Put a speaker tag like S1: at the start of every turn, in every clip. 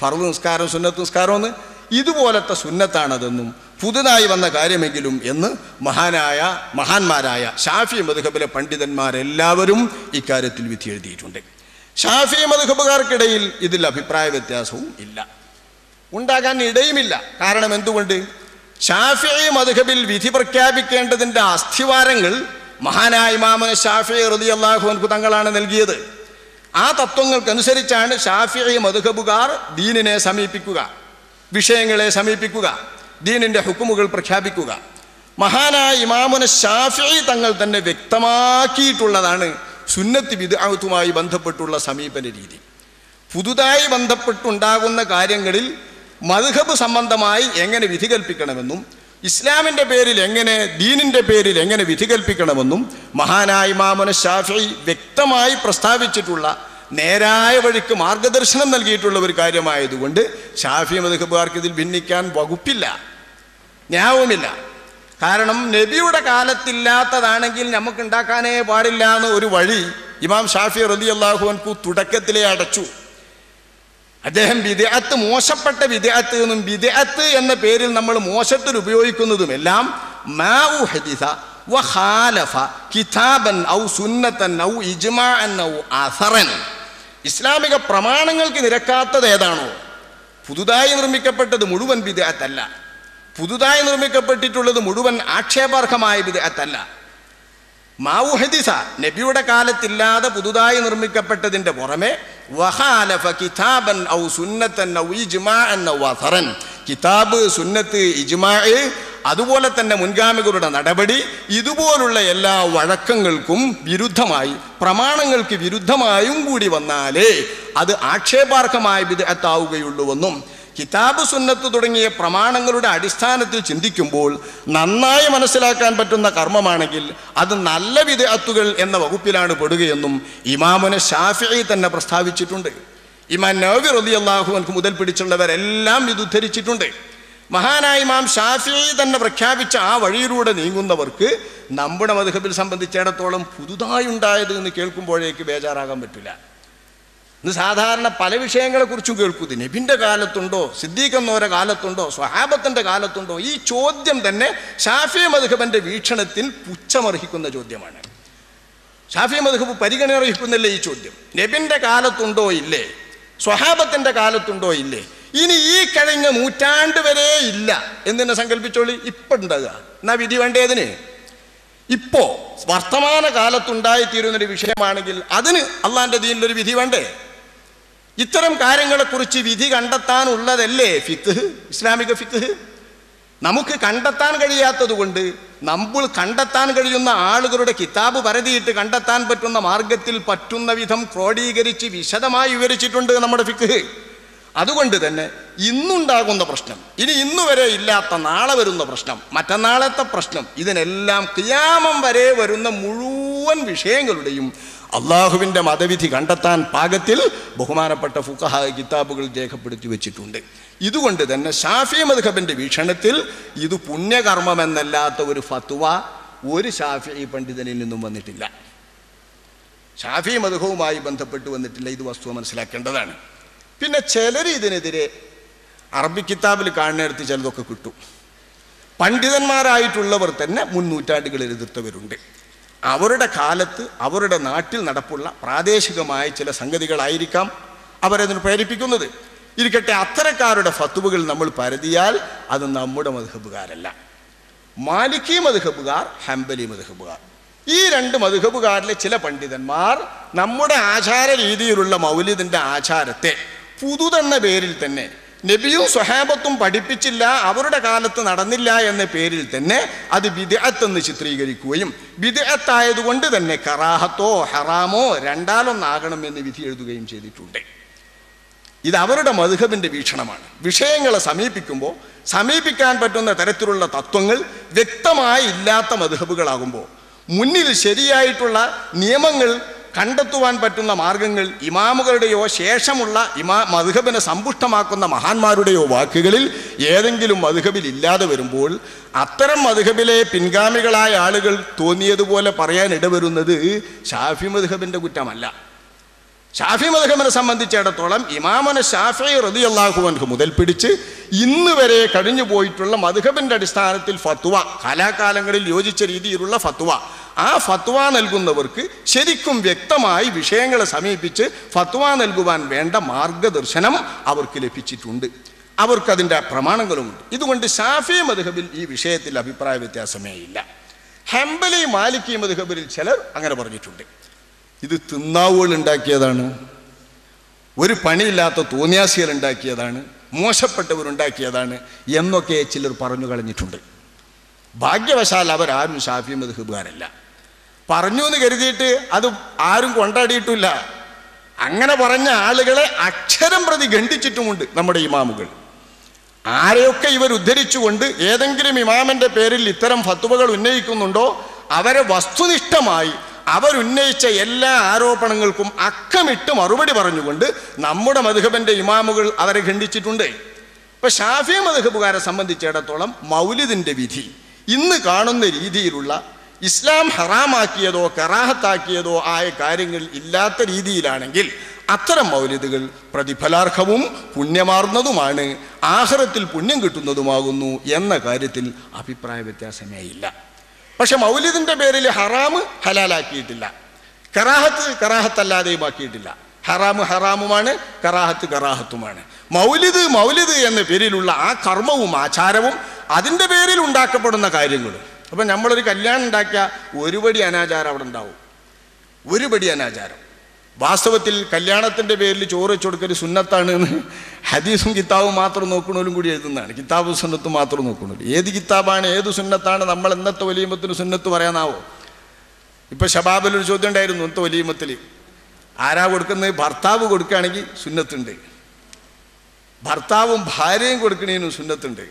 S1: ഫർദ് നിസ്കാരം സുന്നത്ത് നിസ്കാരം എന്ന് ഇതുപോലത്തെ സുന്നത്താണതെന്നും പുതുതായി വന്ന കാര്യമെങ്കിലും എന്ന് മഹാനായ മഹാന്മാരായ ഷാഫി മധുഹബിലെ പണ്ഡിതന്മാരെല്ലാവരും ഇക്കാര്യത്തിൽ വിധി എഴുതിയിട്ടുണ്ട്. ഷാഫി മധുഹബുകാർക്കിടയിൽ ഇതിൽ അഭിപ്രായ വ്യത്യാസവും ഇല്ല. ഉണ്ടാകാൻ ഇടയുമില്ല. കാരണം എന്തുകൊണ്ട്? ഷാഫി മധുഹബിൽ വിധി പ്രഖ്യാപിക്കേണ്ടതിന്റെ അസ്ഥിവാരങ്ങൾ മഹാനായ ഇമാമന് ഷാഫി റതി അള്ളാഹു തങ്ങളാണ് നൽകിയത്. ആ തത്വങ്ങൾക്കനുസരിച്ചാണ് ഷാഫി മധുഹബുകാർ ദീനിനെ സമീപിക്കുക വിഷയങ്ങളെ സമീപിക്കുക ദീനിന്റെ ഹുക്കുമുകൾ പ്രഖ്യാപിക്കുക. മഹാനായ ഇമാമുന ഷാഫി തങ്ങൾ തന്നെ വ്യക്തമാക്കിയിട്ടുള്ളതാണ് സുന്നത്ത് വിദാഹത്തുമായി ബന്ധപ്പെട്ടുള്ള സമീപന രീതി. പുതുതായി ബന്ധപ്പെട്ടുണ്ടാകുന്ന കാര്യങ്ങളിൽ മധുഹബ് സംബന്ധമായി എങ്ങനെ വിധി കൽപ്പിക്കണമെന്നും ഇസ്ലാമിന്റെ പേരിൽ എങ്ങനെ ദീനിന്റെ പേരിൽ എങ്ങനെ വിധി കൽപ്പിക്കണമെന്നും മഹാനായ മാമന ഷാഫി വ്യക്തമായി പ്രസ്താവിച്ചിട്ടുള്ള നേരായ വഴിക്ക് മാർഗദർശനം നൽകിയിട്ടുള്ള ഒരു കാര്യമായതുകൊണ്ട് ഷാഫി മധുഹബാർക്ക് ഇതിൽ ഭിന്നിക്കാൻ വകുപ്പില്ല ന്യായവുമില്ല. കാരണം നബിയുടെ കാലത്തില്ലാത്തതാണെങ്കിൽ നമുക്ക് ഉണ്ടാക്കാനേ പാടില്ല എന്ന് ഒരു വഴി ഇമാം ഷാഫി റലി അള്ളാഹുവൻകു തുടക്കത്തിലേ അടച്ചു. അദ്ദേഹം വിദേഹത്ത് മോശപ്പെട്ട വിദേഹത്ത് എന്നും വിദേഹത്ത് എന്ന പേരിൽ നമ്മൾ മോശത്തിൽ ഉപയോഗിക്കുന്നതുമെല്ലാം മാഉ ഹദീസ കിതാബൻ ഔ ഔ ഔ ഇസ്ലാമിക പ്രമാണങ്ങൾക്ക് നിരക്കാത്തത് ഏതാണോ? പുതുതായി നിർമ്മിക്കപ്പെട്ടത് മുഴുവൻ വിദേഹത്തല്ല പുതുതായി നിർമ്മിക്കപ്പെട്ടിട്ടുള്ളത് മുഴുവൻ ആക്ഷേപാർഹമായ വിദേഹത്തല്ല മാവു ഹദീസ നബിയുടെ കാലത്തില്ലാതെ പുതുതായി നിർമ്മിക്കപ്പെട്ടതിന്റെ പുറമെ കിതാബ് സുന്നത്ത് ഇജ്മാ അതുപോലെ തന്നെ മുൻഗാമികളുടെ നടപടി ഇതുപോലുള്ള എല്ലാ വഴക്കങ്ങൾക്കും വിരുദ്ധമായി പ്രമാണങ്ങൾക്ക് വിരുദ്ധമായും കൂടി വന്നാലേ അത് ആക്ഷേപാർഹമായ വിദഗ്ധാവുകയുള്ളൂവെന്നും കിതാബ് സുന്നത്ത് തുടങ്ങിയ പ്രമാണങ്ങളുടെ അടിസ്ഥാനത്തിൽ ചിന്തിക്കുമ്പോൾ നന്നായി മനസ്സിലാക്കാൻ പറ്റുന്ന കർമ്മമാണെങ്കിൽ അത് നല്ല വിദഗ്ധത്തുകൾ എന്ന വകുപ്പിലാണ് പെടുകയെന്നും ഇമാമുനെ ഷാഫിയെ തന്നെ പ്രസ്താവിച്ചിട്ടുണ്ട്. ഇമാൻ നവി റലി അള്ളാഹുവൻക്ക് മുതൽ പിടിച്ചുള്ളവരെല്ലാം ഇത് ഉദ്ധരിച്ചിട്ടുണ്ട്. മഹാനായ ഇമാം ഷാഫി തന്നെ പ്രഖ്യാപിച്ച ആ വഴിയിലൂടെ നീങ്ങുന്നവർക്ക് നമ്മുടെ മധുഹബിൽ സംബന്ധിച്ചിടത്തോളം പുതുതായി ഉണ്ടായത് എന്ന് കേൾക്കുമ്പോഴേക്ക് ബേജാറാകാൻ പറ്റില്ല. ഇന്ന് സാധാരണ പല വിഷയങ്ങളെക്കുറിച്ചും കേൾക്കൂ നബിന്റെ കാലത്തുണ്ടോ സിദ്ദീഖെന്നോരെ കാലത്തുണ്ടോ സ്വഹാബത്തിന്റെ കാലത്തുണ്ടോ ഈ ചോദ്യം തന്നെ ഷാഫി മധുഹബന്റെ വീക്ഷണത്തിൽ പുച്ഛമർഹിക്കുന്ന ചോദ്യമാണ്. ഷാഫി മധുഹബ് പരിഗണന അർഹിക്കുന്നില്ലേ ഈ ചോദ്യം? നബിന്റെ കാലത്തുണ്ടോ ഇല്ലേ? സ്വഹാബത്തിന്റെ കാലത്തുണ്ടോ ഇല്ലേ? ഇനി ഈ കഴിഞ്ഞ നൂറ്റാണ്ട് വരെ ഇല്ല എന്നെ സങ്കല്പിച്ചോളി. ഇപ്പം ഉണ്ടാകുക എന്നാ വിധി വേണ്ടേതിന്? ഇപ്പോ വർത്തമാന കാലത്തുണ്ടായിത്തീരുന്നൊരു വിഷയമാണെങ്കിൽ അതിന് അള്ളാന്റെ ദീനിലൊരു വിധി വേണ്ടേ? ഇത്തരം കാര്യങ്ങളെക്കുറിച്ച് വിധി കണ്ടെത്താനുള്ളതല്ലേ ഫിത്ത് ഇസ്ലാമിക ഫിത്ത് നമുക്ക് കണ്ടെത്താൻ കഴിയാത്തത് കൊണ്ട് നമ്മൾ കണ്ടെത്താൻ കഴിയുന്ന ആളുകളുടെ കിതാബ് പരതിയിട്ട് കണ്ടെത്താൻ പറ്റുന്ന മാർഗത്തിൽ പറ്റുന്ന വിധം ക്രോഡീകരിച്ച് വിശദമായി വിവരിച്ചിട്ടുണ്ട് നമ്മുടെ ഫിക്ക് അതുകൊണ്ട് തന്നെ ഇന്നുണ്ടാകുന്ന പ്രശ്നം ഇനി ഇന്നു വരെ ഇല്ലാത്ത നാളെ വരുന്ന പ്രശ്നം മറ്റന്നാളത്തെ പ്രശ്നം ഇതിനെല്ലാം ക്രിയാമം വരെ വരുന്ന മുഴുവൻ വിഷയങ്ങളുടെയും അള്ളാഹുവിന്റെ മതവിധി കണ്ടെത്താൻ പാകത്തിൽ ബഹുമാനപ്പെട്ട ഫുഖഹ കിതാബുകൾ രേഖപ്പെടുത്തി വെച്ചിട്ടുണ്ട്. ഇതുകൊണ്ട് തന്നെ ഷാഫി മധുഹബിന്റെ വീക്ഷണത്തിൽ ഇത് പുണ്യകർമ്മമെന്നല്ലാത്ത ഒരു ഫത്വ ഒരു ഷാഫി പണ്ഡിതനിൽ നിന്നും വന്നിട്ടില്ല. ഷാഫി മധുഹവുമായി ബന്ധപ്പെട്ട് വന്നിട്ടില്ല ഇത് വസ്തുവ മനസ്സിലാക്കേണ്ടതാണ്. പിന്നെ ചിലർ ഇതിനെതിരെ അറബി കിതാബിൽ കാണുന്നിടത്ത് ചിലതൊക്കെ കിട്ടും. പണ്ഡിതന്മാരായിട്ടുള്ളവർ തന്നെ മുൻനൂറ്റാണ്ടുകളിൽ എതിർത്തവരുണ്ട്. അവരുടെ കാലത്ത് അവരുടെ നാട്ടിൽ നടപ്പുള്ള പ്രാദേശികമായ ചില സംഗതികളായിരിക്കാം അവരതിന് പ്രേരിപ്പിക്കുന്നത്. ഇരിക്കട്ടെ അത്തരക്കാരുടെ ഫത്തുവകൾ നമ്മൾ പരതിയാൽ അത് നമ്മുടെ മധുഹബുകാരല്ല. മാലിക്കി മധുഹബുകാർ ഹംബലി മധുഹബുകാർ. ഈ രണ്ട് മധുഹബുകാരിലെ ചില പണ്ഡിതന്മാർ നമ്മുടെ ആചാര രീതിയിലുള്ള മൗലിദിന്റെ ആചാരത്തെ പുതുതെന്ന പേരിൽ തന്നെ. നബിയും സ്വഹാബത്തും പഠിപ്പിച്ചില്ല അവരുടെ കാലത്ത് നടന്നില്ല എന്ന പേരിൽ തന്നെ അത് വിദഗ്ധെന്ന് ചിത്രീകരിക്കുകയും വിദഗ്ധായതുകൊണ്ട് തന്നെ കറാഹത്തോ ഹറാമോ രണ്ടാലൊന്നാകണം എന്ന് വിധി എഴുതുകയും ചെയ്തിട്ടുണ്ട്. ഇത് അവരുടെ മധുഹബിന്റെ വീക്ഷണമാണ്. വിഷയങ്ങളെ സമീപിക്കുമ്പോൾ സമീപിക്കാൻ പറ്റുന്ന തരത്തിലുള്ള തത്വങ്ങൾ വ്യക്തമായി ഇല്ലാത്ത മധുഹബുകളാകുമ്പോൾ മുന്നിൽ ശരിയായിട്ടുള്ള നിയമങ്ങൾ കണ്ടെത്തുവാൻ പറ്റുന്ന മാർഗങ്ങൾ ഇമാമുകളുടെയോ ശേഷമുള്ള ഇമാ മധുഹബിനെ സമ്പുഷ്ടമാക്കുന്ന മഹാന്മാരുടെയോ വാക്കുകളിൽ ഏതെങ്കിലും മധുഹബിൽ ഇല്ലാതെ വരുമ്പോൾ അത്തരം മധുഹബിലെ പിൻഗാമികളായ ആളുകൾ തോന്നിയതുപോലെ പറയാൻ ഇടവരുന്നത് ഷാഫി മധുഹബിന്റെ കുറ്റമല്ല. ഷാഫി മധുഹബിനെ സംബന്ധിച്ചിടത്തോളം ഇമാമന ഷാഫി റതി അള്ളാഹുവൻക്ക് മുതൽ പിടിച്ച് ഇന്ന് വരെ കഴിഞ്ഞു പോയിട്ടുള്ള മധുഹബിന്റെ അടിസ്ഥാനത്തിൽ ഫത്വ. കാലാകാലങ്ങളിൽ യോജിച്ച രീതിയിലുള്ള ഫത്വ. ആ ഫത്വ നൽകുന്നവർക്ക് ശരിക്കും വ്യക്തമായി വിഷയങ്ങളെ സമീപിച്ച് ഫത്വ നൽകുവാൻ വേണ്ട മാർഗദർശനം അവർക്ക് ലഭിച്ചിട്ടുണ്ട്. അവർക്കതിന്റെ പ്രമാണങ്ങളുമുണ്ട്. ഇതുകൊണ്ട് ഷാഫി മധുഹബിൽ ഈ വിഷയത്തിൽ അഭിപ്രായ വ്യത്യാസമേ ഇല്ല. ഹെമ്പലി മാലിക്കി മധുഹബിൽ ചിലർ അങ്ങനെ പറഞ്ഞിട്ടുണ്ട്. ഇത് തിന്നാവുകൾ ഉണ്ടാക്കിയതാണ്. ഒരു പണിയില്ലാത്ത തോന്നിയാസികൾ ഉണ്ടാക്കിയതാണ്. മോശപ്പെട്ടവരുണ്ടാക്കിയതാണ് എന്നൊക്കെ ചിലർ പറഞ്ഞു കളഞ്ഞിട്ടുണ്ട്. ഭാഗ്യവശാൽ അവരാരും ഷാഫി മധുഹബുകാരല്ല പറഞ്ഞു എന്ന് കരുതിയിട്ട് അത് ആരും കൊണ്ടാടിയിട്ടില്ല. അങ്ങനെ പറഞ്ഞ ആളുകളെ അക്ഷരം പ്രതി ഖണ്ഡിച്ചിട്ടുമുണ്ട് നമ്മുടെ ഇമാമുകൾ. ആരെയൊക്കെ ഇവർ ഉദ്ധരിച്ചുകൊണ്ട് ഏതെങ്കിലും ഇമാമന്റെ പേരിൽ ഇത്തരം ഫത്തുവകൾ ഉന്നയിക്കുന്നുണ്ടോ? അവരെ വസ്തുനിഷ്ഠമായി അവരുന്നയിച്ച എല്ലാ ആരോപണങ്ങൾക്കും അക്കമിട്ട് മറുപടി പറഞ്ഞുകൊണ്ട് നമ്മുടെ മധുഹബന്റെ ഇമാമുകൾ അവരെ ഖണ്ഡിച്ചിട്ടുണ്ട്. ഇപ്പൊ ഷാഫി മധുഹബുകാരെ സംബന്ധിച്ചിടത്തോളം മൗലിദിന്റെ വിധി ഇന്ന് കാണുന്ന രീതിയിലുള്ള ഇസ്ലാം ഹറാമാക്കിയതോ കറാഹത്താക്കിയതോ ആയ കാര്യങ്ങൾ ഇല്ലാത്ത രീതിയിലാണെങ്കിൽ അത്തരം മൗലിദുകൾ പ്രതിഫലാർഹവും പുണ്യമാർന്നതുമാണ് ആഹ്റത്തിൽ പുണ്യം കിട്ടുന്നതുമാകുന്നു എന്ന കാര്യത്തിൽ അഭിപ്രായ വ്യത്യാസമേ ഇല്ല പക്ഷെ മൗലിദിന്റെ പേരിൽ ഹറാമ് ഹലാലാക്കിയിട്ടില്ല. കറാഹത്ത് കറാഹത്തല്ലാതെയും ആക്കിയിട്ടില്ല ഹറാമ് ഹറാമുമാണ് കറാഹത്ത് കറാഹത്തുമാണ്. മൗലിദ് മൗലിദ് എന്ന പേരിലുള്ള ആ കർമ്മവും ആചാരവും അതിന്റെ പേരിൽ ഉണ്ടാക്കപ്പെടുന്ന കാര്യങ്ങളും. അപ്പം നമ്മളൊരു കല്യാണം ഉണ്ടാക്കിയ ഒരുപടി അനാചാരം അവിടെ ഉണ്ടാവും. ഒരുപടി അനാചാരം. വാസ്തവത്തിൽ കല്യാണത്തിന്റെ പേരിൽ ചോറ് വെച്ച് കൊടുക്കൽ സുന്നത്താണ് എന്ന് ഹദീസും കിതാബും മാത്രം നോക്കണോലും കൂടി എഴുതുന്നതാണ്. കിതാബ് സുന്നത്തും മാത്രം നോക്കണുള്ളൂ ഏത് കിതാബാണ് ഏത് സുന്നത്താണ് നമ്മൾ എന്നത്തെ വലിയമത്തിന് സുന്നത്ത് പറയാനാവോ? ഇപ്പം ഷബാബിലൊരു ചോദ്യം ഉണ്ടായിരുന്നു ഇന്നത്തെ വലിയമത്തിൽ ആരാ കൊടുക്കുന്നത്? ഭർത്താവ് കൊടുക്കുകയാണെങ്കിൽ സുന്നത്തുണ്ട്. ഭർത്താവും ഭാര്യയും കൊടുക്കണേനും സുന്നത്തുണ്ട്.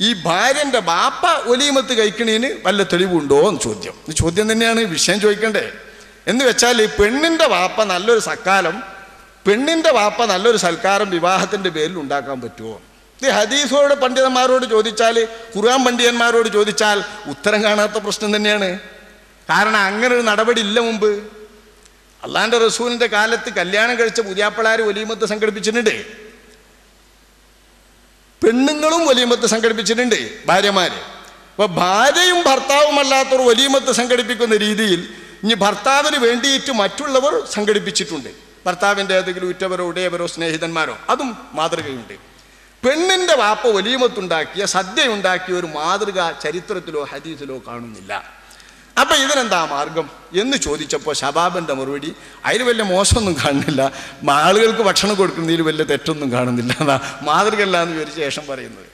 S1: ഈ ഭാര്യന്റെ ബാപ്പ ഒലീമത്ത് കഴിക്കണേന് വല്ല തെളിവുണ്ടോ എന്ന് ചോദ്യം. ചോദ്യം തന്നെയാണ്. വിഷയം ചോദിക്കണ്ടേ? എന്ന് വെച്ചാൽ ഈ പെണ്ണിന്റെ വാപ്പ നല്ലൊരു സക്കാലം പെണ്ണിന്റെ വാപ്പ നല്ലൊരു സൽക്കാരം വിവാഹത്തിന്റെ പേരിൽ ഉണ്ടാക്കാൻ പറ്റുമോ? ഇത് ഹദീസോട് പണ്ഡിതന്മാരോട് ചോദിച്ചാൽ ഖുർആൻ പണ്ഡിതന്മാരോട് ചോദിച്ചാൽ ഉത്തരം കാണാത്ത പ്രശ്നം തന്നെയാണ്. കാരണം അങ്ങനെ ഒരു നടപടി ഇല്ല മുമ്പ്. അള്ളാന്റെ റസൂലിന്റെ കാലത്ത് കല്യാണം കഴിച്ച പുതിയാപ്പിളാർ ഒലീമത്ത് സംഘടിപ്പിച്ചിട്ടുണ്ട്. പെണ്ണുങ്ങളും വലിയമത്ത് സംഘടിപ്പിച്ചിട്ടുണ്ട് ഭാര്യമാര് അപ്പൊ ഭാര്യയും ഭർത്താവും അല്ലാത്തവർ വലിയമത്ത് സംഘടിപ്പിക്കുന്ന രീതിയിൽ ഇനി ഭർത്താവിന് വേണ്ടിയിട്ട് മറ്റുള്ളവർ സംഘടിപ്പിച്ചിട്ടുണ്ട്. ഭർത്താവിന്റെ ഏതെങ്കിലും ഉറ്റവരോ ഉടയവരോ സ്നേഹിതന്മാരോ അതും മാതൃകയുണ്ട്. പെണ്ണിന്റെ വാപ്പ വലിയമത്തുണ്ടാക്കിയ സദ്യ ഉണ്ടാക്കിയ ഒരു മാതൃക ചരിത്രത്തിലോ ഹദീസിലോ കാണുന്നില്ല. അപ്പം ഇതിനെന്താ മാർഗം എന്ന് ചോദിച്ചപ്പോൾ ശബാബിന്റെ മറുപടി അതിൽ വലിയ മോശമൊന്നും കാണുന്നില്ല. ആളുകൾക്ക് ഭക്ഷണം കൊടുക്കുന്നതിൽ വലിയ തെറ്റൊന്നും കാണുന്നില്ല എന്നാ മാതൃകയല്ല എന്ന് വിവരിച്ച ശേഷം പറയുന്നത്.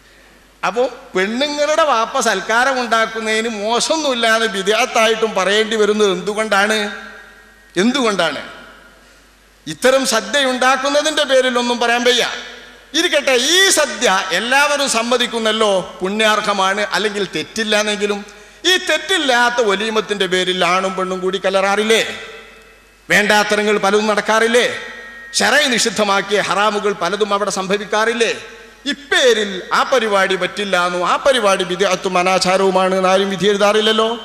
S1: അപ്പോൾ പെണ്ണുങ്ങളുടെ വാപ്പ സൽക്കാരം ഉണ്ടാക്കുന്നതിന് മോശമൊന്നുമില്ലാതെ വിദ്യാത്തായിട്ടും പറയേണ്ടി വരുന്നത് എന്തുകൊണ്ടാണ്? എന്തുകൊണ്ടാണ്? ഇത്തരം സദ്യ ഉണ്ടാക്കുന്നതിന്റെ പേരിലൊന്നും പറയാൻ വയ്യ. ഇരിക്കട്ടെ ഈ സദ്യ എല്ലാവരും സമ്മതിക്കുന്നല്ലോ പുണ്യാർഹമാണ് അല്ലെങ്കിൽ തെറ്റില്ല എന്നെങ്കിലും ഈ തെറ്റില്ലാത്ത ഒലീമത്തിന്റെ പേരിൽ ആണും പെണ്ണും കൂടി കലറാറില്ലേ? വേണ്ടാത്തരങ്ങൾ പലതും നടക്കാറില്ലേ? ശരൈ നിഷിദ്ധമാക്കിയ ഹറാമുകൾ പലതും അവിടെ സംഭവിക്കാറില്ലേ? ഇപ്പേരിൽ ആ പരിപാടി പറ്റില്ല എന്നും ആ പരിപാടി വിദ്യാത്തും അനാചാരവുമാണ് ആരും വിധി എഴുതാറില്ലല്ലോ?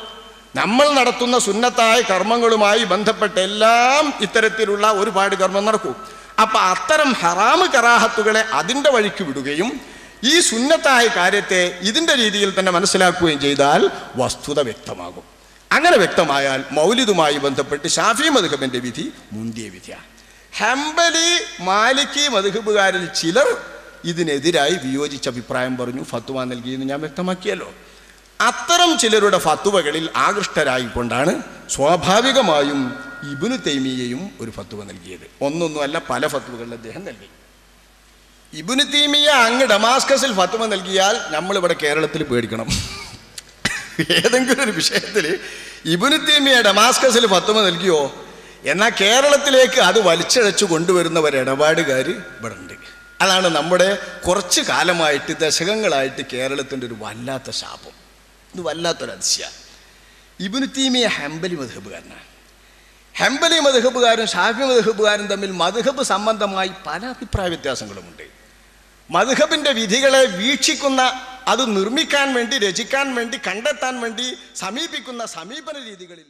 S1: നമ്മൾ നടത്തുന്ന സുന്നത്തായ കർമ്മങ്ങളുമായി ബന്ധപ്പെട്ട എല്ലാം ഇത്തരത്തിലുള്ള ഒരുപാട് കർമ്മം നടക്കും. അപ്പൊ അത്തരം ഹറാമ് കറാഹത്തുകളെ അതിന്റെ വഴിക്ക് വിടുകയും ഈ സുന്നത്തായ കാര്യത്തെ ഇതിന്റെ രീതിയിൽ തന്നെ മനസ്സിലാക്കുകയും ചെയ്താൽ വസ്തുത വ്യക്തമാകും. അങ്ങനെ വ്യക്തമായാൽ മൗലിദുമായി ബന്ധപ്പെട്ട് ഷാഫി മധുഹബിന്റെ വിധി മുന്തിയ വിധിയാണ്. ഹംബലി മാലിക്കി മധുഹബുകാരിൽ ചിലർ ഇതിനെതിരായി വിയോജിച്ച അഭിപ്രായം പറഞ്ഞു ഫത്വ നൽകിയെന്ന് ഞാൻ വ്യക്തമാക്കിയല്ലോ. അത്തരം ചിലരുടെ ഫത്വകളിൽ ആകൃഷ്ടരായിക്കൊണ്ടാണ് സ്വാഭാവികമായും ഇബിനു തൈമിയയും ഒരു ഫത്വ നൽകിയത്. ഒന്നൊന്നുമല്ല പല ഫത്തുവകളിൽ അദ്ദേഹം നൽകി. ഇബിനു തീമിയ അങ്ങ് ഡമാസ്കസിൽ ഫത്വ നൽകിയാൽ നമ്മളിവിടെ കേരളത്തിൽ പേടിക്കണം. ഏതെങ്കിലും ഒരു വിഷയത്തിൽ ഇബിനു തീമിയ ഡമാസ്കസിൽ ഫത്വ നൽകിയോ? എന്നാൽ കേരളത്തിലേക്ക് അത് വലിച്ചഴച്ചു കൊണ്ടുവരുന്നവരിടപാടുകാർ ഇവിടെ ഉണ്ട്. അതാണ് നമ്മുടെ കുറച്ച് കാലമായിട്ട് ദശകങ്ങളായിട്ട് കേരളത്തിന്റെ ഒരു വല്ലാത്ത ശാപം. ഇത് വല്ലാത്തൊരു അതിശയ ഇബിനു തീമിയ ഹംബലി മധുഹബുകാരനാണ്. ഹംബലി മധുഹബുകാരും ഷാഫി മധുഹബുകാരും തമ്മിൽ മധുഹബ് സംബന്ധമായി പല അഭിപ്രായ വ്യത്യാസങ്ങളുമുണ്ട്. മധുഹബിന്റെ വിധികളെ വീക്ഷിക്കുന്ന അത് നിർമ്മിക്കാൻ വേണ്ടി രചിക്കാൻ വേണ്ടി കണ്ടെത്താൻ വേണ്ടി സമീപിക്കുന്ന സമീപന രീതികളിൽ